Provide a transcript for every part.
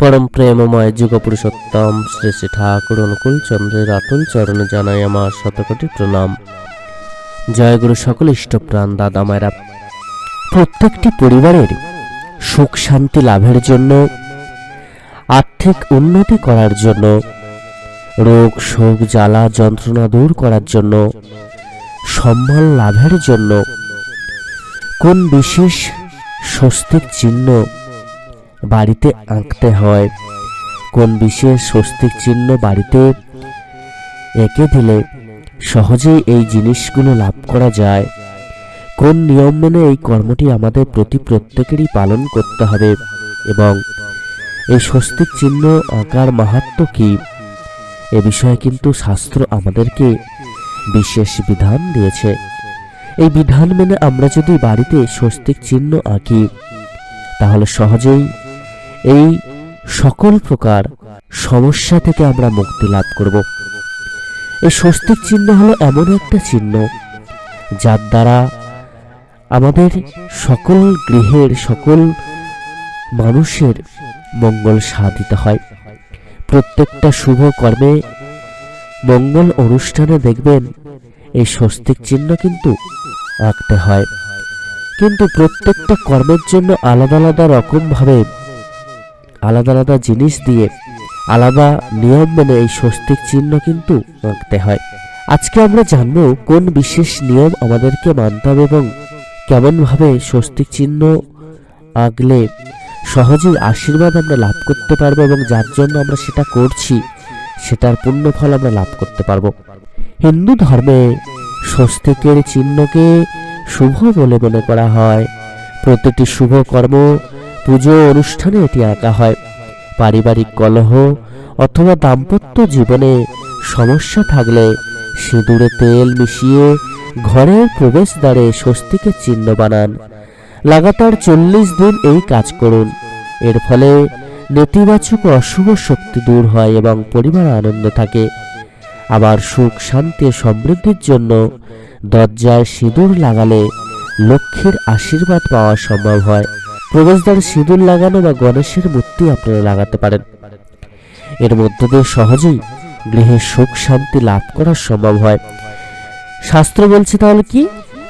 পরম প্রেমময় যুগ পুরুষোত্তম শ্রী শ্রী ঠাকুর অনুকূল চন্দ্রের আতুল চরণে জানাই আমার শতকোটি প্রণাম জয় গুরু সকল ইষ্টপ্রাণ দাদা মায়েরা প্রত্যেকটি পরিবারের সুখ শান্তি লাভের জন্য, আর্থিক উন্নতি করার জন্য, রোগ শোক জ্বালা যন্ত্রণা দূর করার জন্য, সম্মান লাভের জন্য, কোন বিশেষ স্বস্তিক চিহ্ন বাড়িতে আঁকতে হয়। কোন বিশেষ স্বস্তিক চিহ্ন বাড়িতে এঁকে দিলে সহজেই এই জিনিসগুলো লাভ করা যায়। কোন নিয়ম মেনে এই কর্মটি আমাদের প্রতি প্রত্যেকেরই পালন করতে হবে এবং এই স্বস্তিক চিহ্ন আঁকার মাহাত্ম কি? এ বিষয়ে কিন্তু শাস্ত্র আমাদেরকে বিশেষ বিধান দিয়েছে। এই বিধান মেনে আমরা যদি বাড়িতে স্বস্তিক চিহ্ন আঁকি, তাহলে সহজেই এই সকল প্রকার সমস্যা থেকে আমরা মুক্তি লাভ করব। এই স্বস্তিক চিহ্ন হলো এমন একটা চিহ্ন যার দ্বারা আমাদের সকল গৃহের, সকল মানুষের মঙ্গল সাধিত হয়। প্রত্যেকটা শুভ কর্মে মঙ্গল অনুষ্ঠানে দেখবেন এই স্বস্তিক চিহ্ন কিন্তু আঁকতে হয়। কিন্তু প্রত্যেকটা কর্মের জন্য আলাদা আলাদা রকমভাবে আলাদা আলাদা জিনিস দিয়ে আলাদা নিয়ম মেনে এই স্বস্তিক চিহ্ন কিন্তু আঁকতে হয়। আজকে আমরা জানব কোন বিশেষ নিয়ম আমাদেরকে মানতে হবে এবং কেমনভাবে স্বস্তিক চিহ্ন আঁকলে সহজেই আশীর্বাদ আমরা লাভ করতে পারব এবং যার জন্য আমরা সেটা করছি, সেটার পুণ্য ফল আমরা লাভ করতে পারব। হিন্দু ধর্মে স্বস্তিকের চিহ্নকে শুভ বলে মনে করা হয়। প্রতিটি শুভ কর্ম পুজো অনুষ্ঠানে এটি আঁকা হয়। পারিবারিক কলহ অথবা দাম্পত্য জীবনে সমস্যা থাকলে সিঁদুরে তেল মিশিয়ে ঘরের প্রবেশদ্বারে স্বস্তিকের চিহ্ন বানান। লাগাতার চল্লিশ দিন এই কাজ করুন। এর ফলে নেতিবাচক অশুভ শক্তি দূর হয় এবং পরিবার আনন্দ থাকে। আবার সুখ, শান্তি সমৃদ্ধির জন্য দরজায় সিঁদুর লাগালে লক্ষ্মীর আশীর্বাদ পাওয়া সম্ভব হয়। প্রবেশদ্বারে সিঁদুর লাগানো বা গণেশের মূর্তি আপনারা লাগাতে পারেন। এর মধ্য দিয়ে সহজেই গৃহে সুখ শান্তি লাভ করা সম্ভব হয়। শাস্ত্র বলছে তাহলে কি?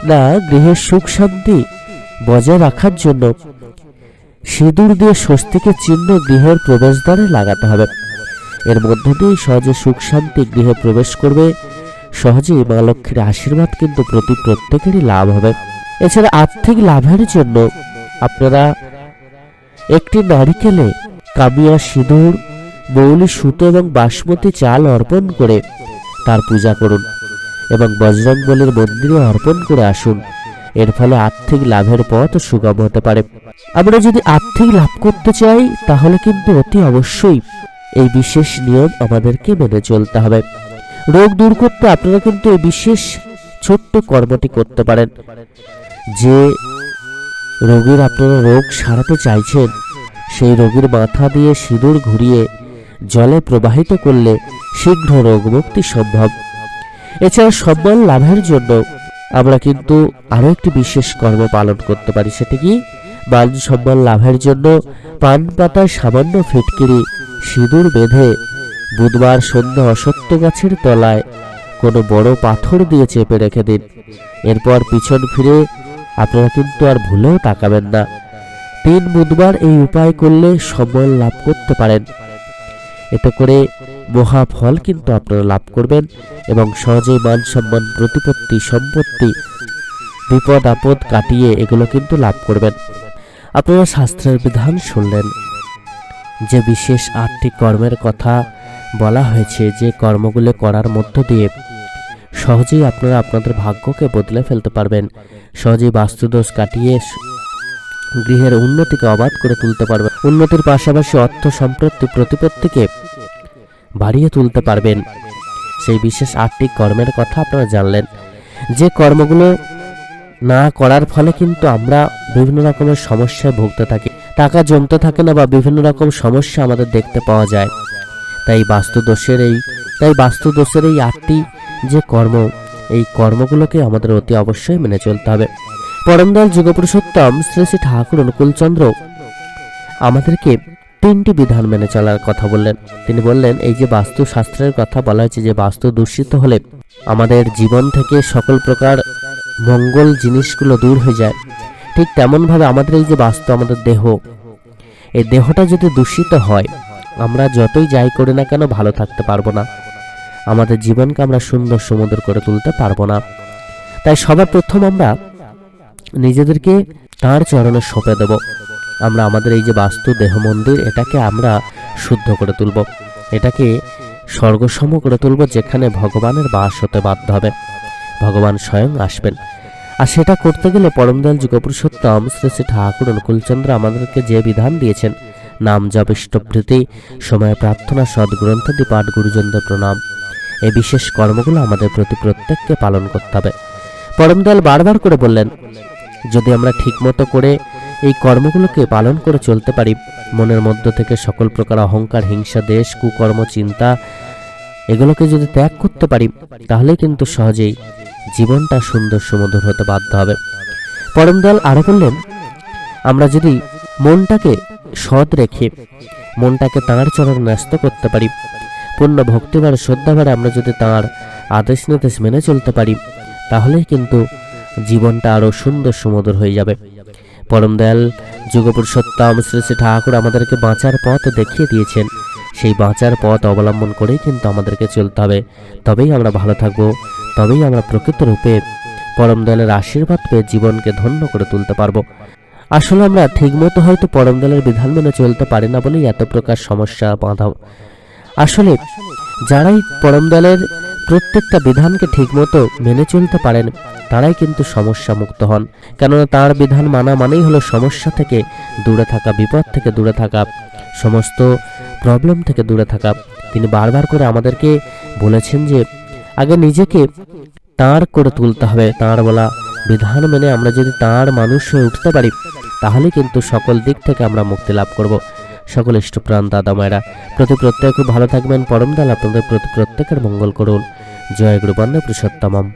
না গৃহের সুখ শান্তি বজায় রাখার জন্য সিঁদুর দিয়ে স্বস্তিকের চিহ্ন গৃহের প্রবেশদ্বারে লাগাতে হবে। এর মধ্য দিয়ে সহজে সুখ শান্তি গৃহে প্রবেশ করবে। সহজেই মা লক্ষ্মীর আশীর্বাদ কিন্তু প্রতি প্রত্যেকেরই লাভ হবে। এছাড়া আর্থিক লাভের জন্য আপনারা একটি নারিকেলে কামিয়া সিঁদুর, মৌলি সুতো এবং বাসমতি চাল অর্পণ করে তার পূজা করুন এবং বজরং বলির মন্দিরে অর্পণ করে আসুন। এর ফলে আর্থিক লাভের পথ সুগম হতে পারে। আমরা যদি আর্থিক লাভ করতে চাই, তাহলে কিন্তু অতি অবশ্যই এই বিশেষ নিয়ম আমাদেরকে মেনে চলতে হবে। রোগ দূর করতে আপনারা কিন্তু এই বিশেষ ছোট্ট কর্মটি করতে পারেন। যে রোগীর আপনারা রোগ সারাতে চাইছেন, সেই রোগীর মাথা দিয়ে সিঁদুর ঘুরিয়ে জলে প্রবাহিত করলে শীঘ্র রোগ মুক্তি সম্ভব। এছাড়া সম্মান লাভের জন্য আমরা কিন্তু আরও একটি বিশেষ কর্ম পালন করতে পারি, সেটি কি? মান সম্মান লাভের জন্য পান পাতায় সামান্য ফিটকিরি, সিঁদুর বেঁধে বুধবার সন্ধ্যা অসত্য গাছের তলায় কোনো বড় পাথর দিয়ে চেপে রেখে দিন। এরপর পিছন ফিরে আপনারা কিন্তু আর ভুলেও তাকাবেন না। তিন বুধবার এই উপায় করলে সম্মান লাভ করতে পারেন। এতে করে মহা ফল কিন্তু আপনারা লাভ করবেন এবং সহজেই মান সম্মান, প্রতিপত্তি, সম্পত্তি, বিপদ আপদ কাটিয়ে এগুলো কিন্তু লাভ করবেন। আপনারা শাস্ত্রের বিধান শুনলেন, যে বিশেষ আটটি কর্মের কথা বলা হয়েছে, যে কর্মগুলো করার মধ্য দিয়ে সহজেই আপনারা আপনাদের ভাগ্যকে বদলে ফেলতে পারবেন। সহজেই বাস্তুদোষ কাটিয়ে গৃহের উন্নতিকে অবাধ করে তুলতে পারবেন। উন্নতির পাশাপাশি অর্থ সম্পত্তি প্রতিপত্তিকে বাড়িয়ে তুলতে পারবেন। সেই বিশেষ আটটি কর্মের কথা আপনারা জানলেন। যে কর্মগুলো না করার ফলে কিন্তু আমরা বিভিন্ন রকমের সমস্যায় ভুগতে থাকি। টাকা জমতে থাকে না বা বিভিন্ন রকম সমস্যা আমাদের দেখতে পাওয়া যায়। তাই বাস্তু দোষের এই তাই বাস্তু দোষের এই আটটি যে কর্ম, এই কর্মগুলোকে আমাদের অতি অবশ্যই মেনে চলতে হবে। পরমদয়াল যুগপুরুষোত্তম শ্রী শ্রী ঠাকুর অনুকূলচন্দ্র আমাদেরকে তিনটি বিধান মেনে চলার কথা বললেন। তিনি বললেন, এই যে বাস্তু শাস্ত্রের কথা বলা হয়েছে যে বাস্তু দূষিত হলে আমাদের জীবন থেকে সকল প্রকার মঙ্গল জিনিসগুলো দূর হয়ে যায়। ঠিক তেমনভাবে আমাদের এই যে বাস্তু, আমাদের দেহ, এই দেহটা যদি দূষিত হয়, আমরা যতই যাই করি না কেন ভালো থাকতে পারব না। আমাদের জীবনকে আমরা সুন্দর সমুদ্র করে তুলতে পারব না। তাই সবার প্রথম আমরা নিজেদেরকে তার চরণে সঁপে দেব। আমরা আমাদের এই যে বাস্তু দেহ মন্দির, এটাকে আমরা শুদ্ধ করে তুলব। এটাকে স্বর্গসম করে তুলব, যেখানে ভগবানের বাস হতে বাধ্য হবে। ভগবান স্বয়ং আসবেন। আর সেটা করতে গেলে পরমদয়াল যুগপুরুষোত্তম শ্রী শ্রী ঠাকুর অনুকূলচন্দ্র আমাদেরকে যে বিধান দিয়েছেন, নাম জপ ইষ্টপ্রীতি সময় প্রার্থনা, সদ্গ্রন্থাদি পাঠ গুরুজনদের প্রণাম। এই বিশেষ কর্মগুলো আমাদের প্রতি প্রত্যেককে পালন করতে হবে। পরমদয়াল বারবার করে বললেন, যদি আমরা ঠিকমতো করে এই কর্মগুলোকে পালন করে চলতে পারি, মনের মধ্য থেকে সকল প্রকার অহংকার, হিংসা, দেশ, কুকর্ম, চিন্তা, এগুলোকে যদি ত্যাগ করতে পারি তাহলে কিন্তু সহজেই জীবনটা সুন্দর সুমধুর হতে বাধ্য হবে। পরমদয়াল আরও বললেন, আমরা যদি মনটাকে সৎ রেখে মনটাকে তাঁর চরণে ন্যস্ত করতে পারি পূর্ণ ভক্তিবার শ্রদ্ধাভারে আমরা যদি তাঁর আদেশ নির্দেশ মেনে চলতে পারি, তাহলেই কিন্তু জীবনটা আরও সুন্দর সুমধুর হয়ে যাবে। পরম দয়াল যুগপুরুষোত্তম শ্রী শ্রী ঠাকুর আমাদেরকে বাঁচার পথ দেখিয়ে দিয়েছেন। সেই বাঁচার পথ অবলম্বন করেই কিন্তু আমাদেরকে চলতে হবে। তবেই আমরা ভালো থাকব, তবেই আমরা প্রকৃত রূপে পরম দয়ালের আশীর্বাদ পেয়ে জীবনকে ধন্য করে তুলতে পারব। আসলে আমরা ঠিকমতো হয়তো পরম দলের বিধান মেনে চলতে পারি না বলেই এত প্রকার সমস্যা, বাঁধা আসলে, যারাই পরম দয়ালের প্রত্যেকটা বিধানকে ঠিকমতো মেনে চলতে পারেন, তারাই কিন্তু সমস্যা মুক্ত হন। কেননা তার বিধান মানা মানেই হলো সমস্যা থেকে দূরে থাকা, বিপদ থেকে দূরে থাকা, সমস্ত প্রবলেম থেকে দূরে থাকা। তিনি বারবার করে আমাদেরকে বলেছেন যে, আগে নিজেকে তাঁর করে তুলতে হবে, তাঁর বলা বিধান মেনে আমরা যদি তাঁর মানুষ হয়ে উঠতে পারি, তাহলে কিন্তু সকল দিক থেকে আমরা মুক্তি লাভ করব। সকল ইষ্টপ্রাণ দাদা মায়েরা, প্রতি প্রত্যেক ভালো থাকবেন পরম দাল আপনাদের প্রতি প্রত্যেকের মঙ্গল করুন। জয় গুরু বন্দে পুরুষোত্তমম।